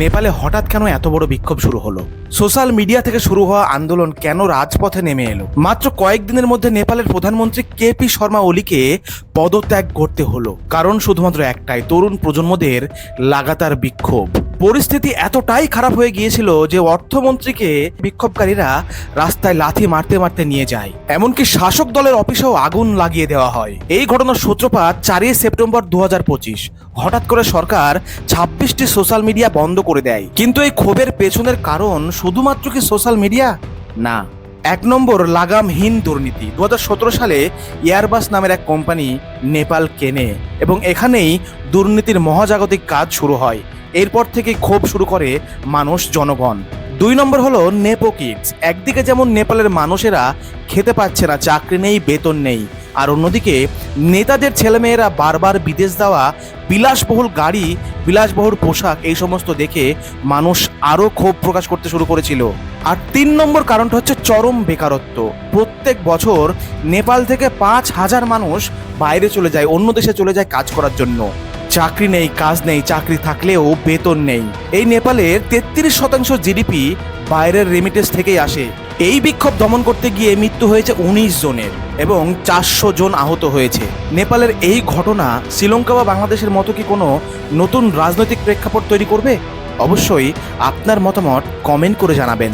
নেপালে হঠাৎ কেন এত বড় বিক্ষোভ শুরু হলো? সোশ্যাল মিডিয়া থেকে শুরু হওয়া আন্দোলন কেন রাজপথে নেমে এলো? মাত্র কয়েকদিনের মধ্যে নেপালের প্রধানমন্ত্রী কে পি শর্মা ওলিকে পদত্যাগ করতে হলো। কারণ শুধুমাত্র একটাই, তরুণ প্রজন্মদের লাগাতার বিক্ষোভ। পরিস্থিতি এতটাই খারাপ হয়ে গিয়েছিল যে অর্থমন্ত্রীকে বিক্ষোভকারীরা রাস্তায় লাথি মারতে মারতে নিয়ে যায়। এমনকি শাসক দলের অফিসেও আগুন লাগিয়ে দেওয়া হয়। এই ঘটনার সূত্রপাত চারই সেপ্টেম্বর দু হাজার পঁচিশ। হঠাৎ করে সরকার ছাব্বিশটি সোশ্যাল মিডিয়া বন্ধ করে দেয়। কিন্তু এই ক্ষোভের পেছনের কারণ শুধুমাত্র কি সোশ্যাল মিডিয়া? না। এক নম্বর, লাগামহীন দুর্নীতি। দু হাজার সতেরো সালে এয়ারবাস নামের এক কোম্পানি নেপাল কেনে এবং এখানেই দুর্নীতির মহাজাগতিক কাজ শুরু হয়। এরপর থেকে ক্ষোভ শুরু করে মানুষ জনগণ। দুই নম্বর হলো নেপো কিডস। একদিকে যেমন নেপালের মানুষেরা খেতে পাচ্ছে না, চাকরি নেই, বেতন নেই। আর অন্যদিকে নেতাদের ছেলেমেয়েরা বারবার বিদেশ দেওয়া বিলাসবহুল গাড়ি, বিলাসবহুল পোশাক, এই সমস্ত দেখে মানুষ আরও ক্ষোভ প্রকাশ করতে শুরু করেছিল। আর তিন নম্বর কারণটা হচ্ছে চরম বেকারত্ব। প্রত্যেক বছর নেপাল থেকে পাঁচ হাজার মানুষ বাইরে চলে যায়, অন্য দেশে চলে যায় কাজ করার জন্য। চাকরি নেই, কাজ নেই, চাকরি থাকলেও বেতন নেই। এই নেপালের তেত্রিশ শতাংশ জিডিপি বাইরের রেমিটেন্স থেকেই আসে। এই বিক্ষোভ দমন করতে গিয়ে মৃত্যু হয়েছে উনিশ জনের এবং চারশো জন আহত হয়েছে। নেপালের এই ঘটনা শ্রীলঙ্কা বা বাংলাদেশের মতো কি কোনো নতুন রাজনৈতিক প্রেক্ষাপট তৈরি করবে? অবশ্যই আপনার মতামত কমেন্ট করে জানাবেন।